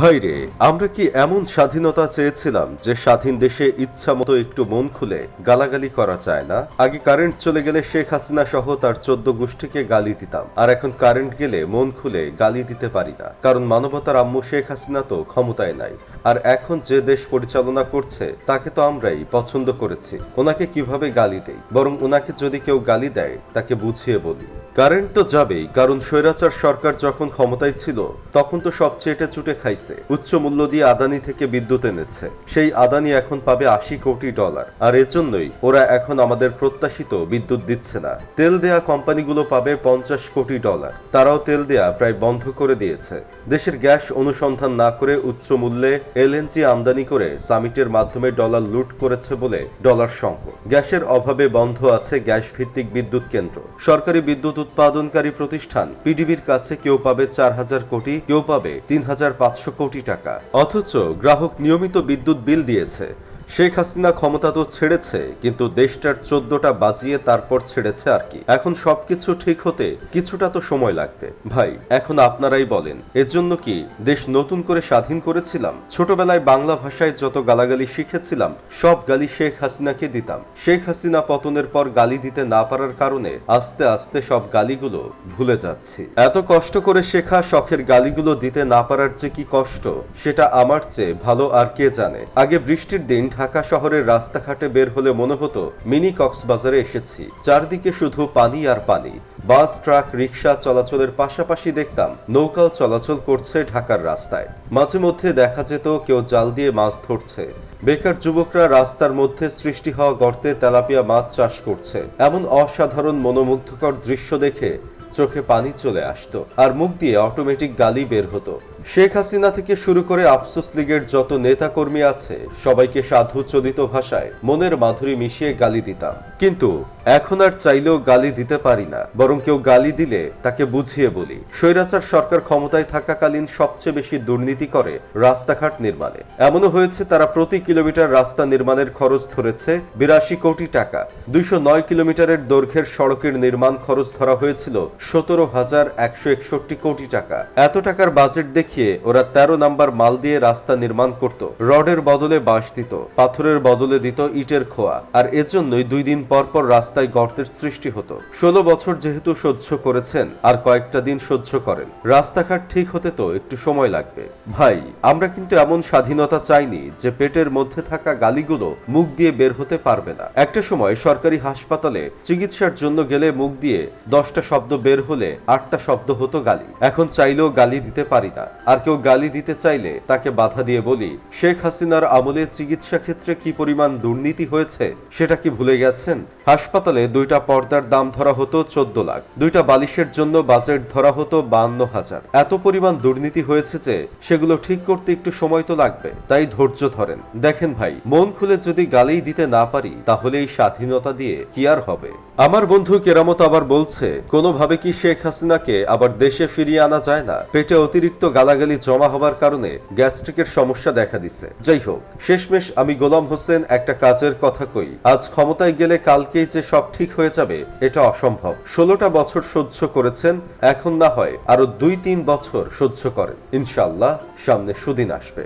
ভাইরে, আমরা কি এমন স্বাধীনতা চেয়েছিলাম যে স্বাধীন দেশে ইচ্ছা মতো একটু মন খুলে গালাগালি করা যায় না? আগে কারেন্ট চলে গেলে শেখ হাসিনা সহ তার চোদ্দ গোষ্ঠীকে গালি দিতাম। আর এখন কারেন্ট গেলে মন খুলে গালি দিতে পারি না। কারণ মানবতার আম্মু শেখ হাসিনা তো ক্ষমতায় নাই। আর এখন যে দেশ পরিচালনা করছে, তাকে তো আমরাই পছন্দ করেছি। ওনাকে কীভাবে গালি দেই? বরং ওনাকে যদি কেউ গালি দেয়, তাকে বুঝিয়ে বলি। কারেন্ট তো যাবেই, কারণ স্বৈরাচার সরকার যখন ক্ষমতায় ছিল, তখন তো সব চেটে চুটে খাইছে। উচ্চ মূল্য দিয়ে আদানি থেকে বিদ্যুৎ এনেছে। সেই আদানি এখন পাবে আশি কোটি ডলার। আর এজন্যই ওরা এখন আমাদের প্রত্যাশিত বিদ্যুৎ দিচ্ছে না। তেল দেয়া কোম্পানিগুলো পাবে পঞ্চাশ কোটি ডলার। তারাও তেল দেয়া প্রায় বন্ধ করে দিয়েছে। দেশের গ্যাস অনুসন্ধান না করে উচ্চ মূল্যে এলএনজি আমদানি করে সামিটের মাধ্যমে ডলার লুট করেছে বলে ডলার সংকট। গ্যাসের অভাবে বন্ধ আছে গ্যাস ভিত্তিক বিদ্যুৎ কেন্দ্র। সরকারি বিদ্যুৎ উৎপাদনকারী প্রতিষ্ঠান পিডিবির কাছে কেউ পাবে চার হাজার কোটি, কেউ পাবে তিন হাজার পাঁচশো কোটি টাকা। অথচ গ্রাহক নিয়মিত বিদ্যুৎ বিল দিয়েছে। শেখ হাসিনা ক্ষমতা তো ছেড়েছে, কিন্তু দেশটার চোদ্দটা বাজিয়ে তারপর ছেড়েছে আর কি। এখন সবকিছু ঠিক হতে কিছুটা তো সময় লাগবে। ভাই, এখন আপনারাই বলেন, এজন্য কি দেশ নতুন করে স্বাধীন করেছিলাম? ছোটবেলায় বাংলা ভাষায় যত গালাগালি শিখেছিলাম, সব গালি শেখ হাসিনাকে দিতাম। শেখ হাসিনা পতনের পর গালি দিতে না পারার কারণে আস্তে আস্তে সব গালিগুলো ভুলে যাচ্ছি। এত কষ্ট করে শেখা শখের গালিগুলো দিতে না পারার যে কি কষ্ট, সেটা আমার চেয়ে ভালো আর কে জানে। আগে বৃষ্টির দিন শহরের রাস্তাঘাটে বের হলে মনে হতো, মিনি কক্সবাজারে এসেছি। চারদিকে শুধু পানি আর পানি। বাস, ট্রাক রিক্সা চলাচলের পাশাপাশি দেখতাম নৌকাও চলাচল করছে ঢাকার রাস্তায়। মাঝে মধ্যে দেখা যেত কেউ জাল দিয়ে মাছ ধরছে। বেকার যুবকরা রাস্তার মধ্যে সৃষ্টি হওয়া গর্তে তেলাপিয়া মাছ চাষ করছে। এমন অসাধারণ মনোমুগ্ধকর দৃশ্য দেখে চোখে পানি চলে আসতো আর মুখ দিয়ে অটোমেটিক গালি বের হতো। শেখ হাসিনা থেকে শুরু করে আফসোস লীগের যত নেতাকর্মী আছে, সবাইকে সাধু চলিত ভাষায় মনের মাধুরী মিশিয়ে গালি দিতাম। কিন্তু এখন আর চাইলেও গালি দিতে পারি না, বরং কেউ গালি দিলে তাকে বুঝিয়ে বলি। স্বৈরাচার সরকার ক্ষমতায় থাকাকালীন সবচেয়ে বেশি দুর্নীতি করে রাস্তাঘাট নির্মাণে। এমনও হয়েছে তারা প্রতি কিলোমিটার রাস্তা নির্মাণের খরচ ধরেছে বিরাশি কোটি টাকা। দুইশো নয় কিলোমিটারের দৈর্ঘ্যের সড়কের নির্মাণ খরচ ধরা হয়েছিল সতেরো হাজার একশো একষট্টি কোটি টাকা। এত টাকার বাজেট দেখিয়ে ওরা তেরো নাম্বার মাল দিয়ে রাস্তা নির্মাণ করত। রডের বদলে বাঁশ দিত, পাথরের বদলে দিত ইটের খোয়া, আর এজন্যই দুই দিন পর পর রাস্তায় গর্তের সৃষ্টি হতো। ষোলো বছর যেহেতু সহ্য করেছেন, আর কয়েকটা দিন সহ্য করেন। রাস্তাঘাট ঠিক হতে তো একটু সময় লাগবে। ভাই, আমরা কিন্তু এমন স্বাধীনতা চাইনি যে পেটের মধ্যে থাকা গালিগুলো মুখ দিয়ে বের হতে পারবে না। একটা সময় সরকারি হাসপাতালে চিকিৎসার জন্য গেলে মুখ দিয়ে দশটা শব্দ বের হলে আটটা শব্দ হতো গালি। এখন চাইলেও গালি দিতে পারি না। আর কেউ গালি দিতে চাইলে তাকে বাধা দিয়ে বলি, শেখ হাসিনার আমলে চিকিৎসা ক্ষেত্রে কি পরিমাণ দুর্নীতি হয়েছে সেটা কি ভুলে গেছেন? হাসপাতালে দুইটা পর্দার দাম ধরা হতো চোদ্দ লাখ, দুইটা বালিশের জন্য বাজেট ধরা হতো বান্ন হাজার। এত পরিমাণ দুর্নীতি হয়েছে যে সেগুলো ঠিক করতে একটু সময় তো লাগবে, তাই ধৈর্য ধরেন। দেখেন ভাই, মন খুলে যদি গালি দিতে না পারি তাহলে এই স্বাধীনতা দিয়ে কি আর হবে? আমার বন্ধু কেরামত আবার বলছে, কোনোভাবে কি শেখ হাসিনাকে আবার দেশে ফিরিয়ে আনা যায় না? পেটে অতিরিক্ত গালাগালি জমা হবার কারণে গ্যাস্ট্রিকের সমস্যা দেখা দিছে। যাই হোক, শেষমেশ আমি গোলাম হোসেন একটা কাজের কথা কই। আজ ক্ষমতায় গেলে কালকেই যে সব ঠিক হয়ে যাবে, এটা অসম্ভব। ষোলোটা বছর সহ্য করেছেন, এখন না হয় আরও দুই তিন বছর সহ্য করেন। ইনশাল্লাহ সামনে সুদিন আসবে।